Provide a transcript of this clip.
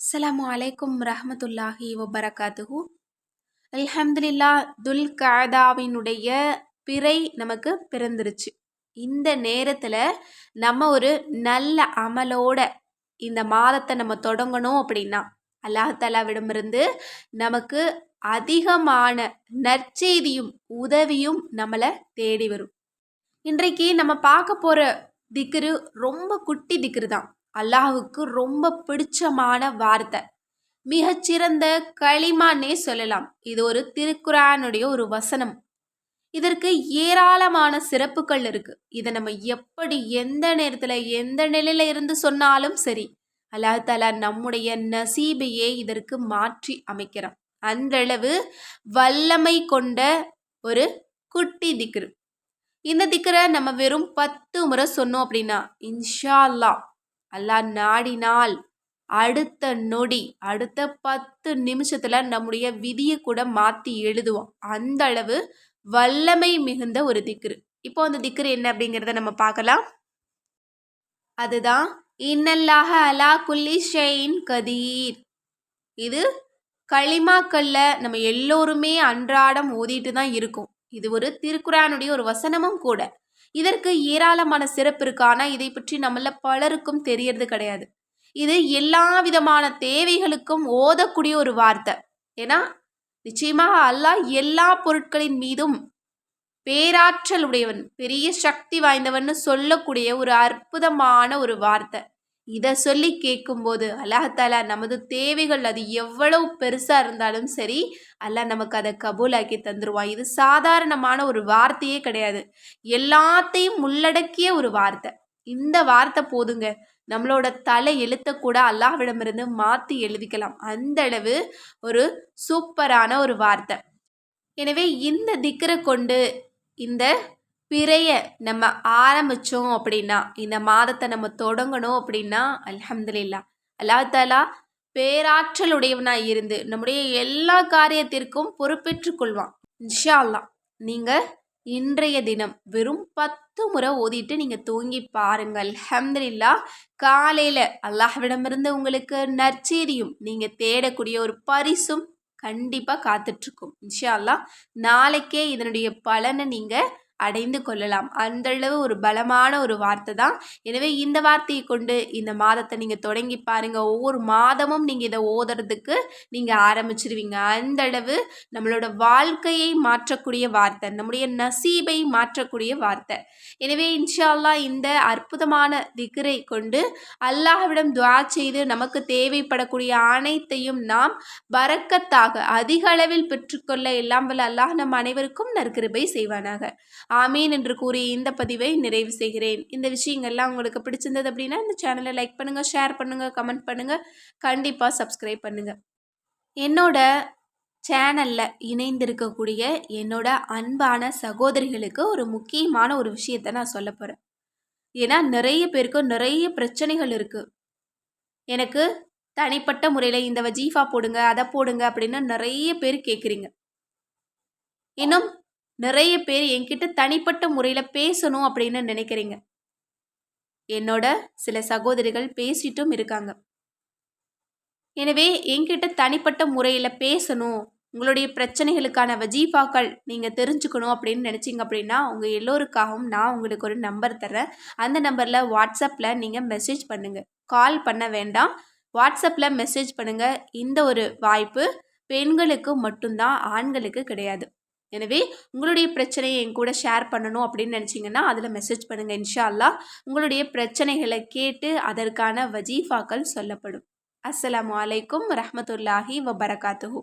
அஸ்ஸலாமு அலைக்கும் ரஹமத்துல்லாஹி வபரகாத்துஹு அல்ஹம்துலில்லா துல் கதாவினுடைய பிறை நமக்கு பிறந்துருச்சு. இந்த நேரத்தில் நம்ம ஒரு நல்ல அமலோட இந்த மாதத்தை நம்ம தொடங்கணும் அப்படின்னா அல்லாஹாலாவிடமிருந்து நமக்கு அதிகமான நற்செய்தியும் உதவியும் நம்மளை தேடி வரும். இன்றைக்கு நம்ம பார்க்க போகிற திக்ரு ரொம்ப குட்டி திக்ரு தான் அல்லாஹுக்கு ரொம்ப பிடிச்சமான வார்த்தை. மிகச்சிறந்த களிமான்னே சொல்லலாம். இது ஒரு திருக்குறானுடைய ஒரு வசனம். இதற்கு ஏராளமான சிறப்புகள் இருக்கு. இதை நம்ம எப்படி எந்த நேரத்தில் எந்த நிலையில இருந்து சொன்னாலும் சரி அல்லாஹ் தாலா நம்முடைய நசீபையே இதற்கு மாற்றி அமைக்கிறான். அந்தளவு வல்லமை கொண்ட ஒரு குட்டி திக்ரு. இந்த திக்கரை நம்ம வெறும் பத்து முறை சொன்னோம் அப்படின்னா இன்ஷா அல்லா அல்லாஹ் நாடினால் அடுத்த நொடி அடுத்த பத்து நிமிஷத்துல நம்முடைய விதியை கூட மாத்தி எழுதுவோம். அந்த அளவு வல்லமை மிகுந்த ஒரு திக்ரு. இப்போ அந்த திக்ரு என்ன அப்படிங்கிறத நம்ம பார்க்கலாம். அதுதான் இன்னல்லாக அலா குல்லி ஷெயின் கதீர். இது களிமாக்கல்ல நம்ம எல்லோருமே அன்றாடம் ஓதிட்டு தான் இருக்கும். இது ஒரு திருக்குறானுடைய ஒரு வசனமும் கூட. இதற்கு ஏராளமான சிறப்பு இருக்கு ஆனால் இதை பற்றி நம்மள பலருக்கும் தெரியறது கிடையாது. இது எல்லா விதமான தேவைகளுக்கும் ஓதக்கூடிய ஒரு வார்த்தை. ஏன்னா நிச்சயமாக அல்லாஹ் எல்லா பொருட்களின் மீதும் பேராற்றல் உடையவன் பெரிய சக்தி வாய்ந்தவன் சொல்லக்கூடிய ஒரு அற்புதமான ஒரு வார்த்தை. இதை சொல்லி கேட்கும்போது அல்லாஹாலா நமது தேவைகள் அது எவ்வளவு பெருசாக இருந்தாலும் சரி அல்லாஹ் நமக்கு அதை கபூலாக்கி தந்துடுவான் இது சாதாரணமான ஒரு வார்த்தையே கிடையாது. எல்லாத்தையும் உள்ளடக்கிய ஒரு வார்த்தை. இந்த வார்த்தை போதுங்க. நம்மளோட தலை எழுத்த கூட அல்லாஹ்விடமிருந்து மாற்றி எழுதிக்கலாம். அந்த அளவு ஒரு சூப்பரான ஒரு வார்த்தை. எனவே இந்த திக்கரை கொண்டு இந்த பிறைய நம்ம ஆரம்பித்தோம் அப்படின்னா இந்த மாதத்தை நம்ம தொடங்கணும் அப்படின்னா அலமதுல்லா அல்லா தாலா பேராற்றலுடையவனாக இருந்து நம்முடைய எல்லா காரியத்திற்கும் பொறுப்பேற்று கொள்வான். இன்ஷா அல்லா நீங்கள் இன்றைய தினம் வெறும் பத்து முறை ஓதிட்டு நீங்கள் தூங்கி பாருங்கள் ஹம்தில்லா காலையில் அல்லாஹ்விடமிருந்து உங்களுக்கு நற்செய்தியும் நீங்கள் தேடக்கூடிய ஒரு பரிசும் கண்டிப்பாக காத்துட்ருக்கும் இன்ஷா அல்லா நாளைக்கே இதனுடைய பலனை நீங்கள் அடைந்து கொள்ளலாம். அந்தளவு ஒரு பலமான ஒரு வார்த்தை தான். எனவே இந்த வார்த்தையை கொண்டு இந்த மாதத்தை நீங்கள் தொடங்கி பாருங்கள் ஒவ்வொரு மாதமும் நீங்கள் இதை ஓதுறதுக்கு நீங்கள் ஆரம்பிச்சிருவீங்க. அந்தளவு நம்மளோட வாழ்க்கையை மாற்றக்கூடிய வார்த்தை நம்முடைய நசீபை மாற்றக்கூடிய வார்த்தை. எனவே இன்ஷால்லா இந்த அற்புதமான திகரை கொண்டு அல்லாஹ்விடம் துவா செய்து நமக்கு தேவைப்படக்கூடிய அனைத்தையும் நாம் பறக்கத்தாக அதிக அளவில் பெற்றுக்கொள்ள எல்லாம் வல்ல அல்லாஹ் நம் அனைவருக்கும் நற்கிருபை செய்வானாக. ஆமீன் என்று கூறி இந்த பதிவை நிறைவு செய்கிறேன். இந்த விஷயங்கள்லாம் உங்களுக்கு பிடிச்சிருந்தது அப்படின்னா இந்த சேனலை லைக் பண்ணுங்கள் ஷேர் பண்ணுங்கள் கமெண்ட் பண்ணுங்கள் கண்டிப்பாக சப்ஸ்கிரைப் பண்ணுங்கள் என்னோட சேனலில் இணைந்திருக்கக்கூடிய என்னோட அன்பான சகோதரிகளுக்கு ஒரு முக்கியமான ஒரு விஷயத்தை நான் சொல்ல போகிறேன் ஏன்னா நிறைய பேருக்கு நிறைய பிரச்சனைகள் இருக்குது எனக்கு தனிப்பட்ட முறையில் இந்த வஜீஃபா போடுங்க அதை போடுங்க அப்படின்னு நிறைய பேர் கேட்குறீங்க இன்னும் நிறைய பேர் என்கிட்ட தனிப்பட்ட முறையில் பேசணும் அப்படின்னு நினைக்கிறீங்க. என்னோட சில சகோதரிகள் பேசிட்டும் இருக்காங்க. எனவே என்கிட்ட தனிப்பட்ட முறையில் பேசணும் உங்களுடைய பிரச்சனைகளுக்கான வஜீஃபாக்கள் நீங்கள் தெரிஞ்சுக்கணும் அப்படின்னு நினச்சிங்க அப்படின்னா உங்கள் எல்லோருக்காகவும் நான் உங்களுக்கு ஒரு நம்பர் தரேன் அந்த நம்பரில் வாட்ஸ்அப்பில் நீங்கள் மெசேஜ் பண்ணுங்கள் கால் பண்ண வேண்டாம். வாட்ஸ்அப்பில் மெசேஜ் பண்ணுங்கள் இந்த ஒரு வாய்ப்பு பெண்களுக்கு மட்டும்தான் ஆண்களுக்கு கிடையாது. எனவே உங்களுடைய பிரச்சனையை என் கூட ஷேர் பண்ணணும் அப்படின்னு நினச்சிங்கன்னா அதில் மெசேஜ் பண்ணுங்கள் இன்ஷா அல்லா உங்களுடைய பிரச்சனைகளை கேட்டு அதற்கான வஜீஃபாக்கள் சொல்லப்படும். அஸ்லாம் வலைக்கும் ரஹமத்துல்லாஹி வபரகாத்துஹூ.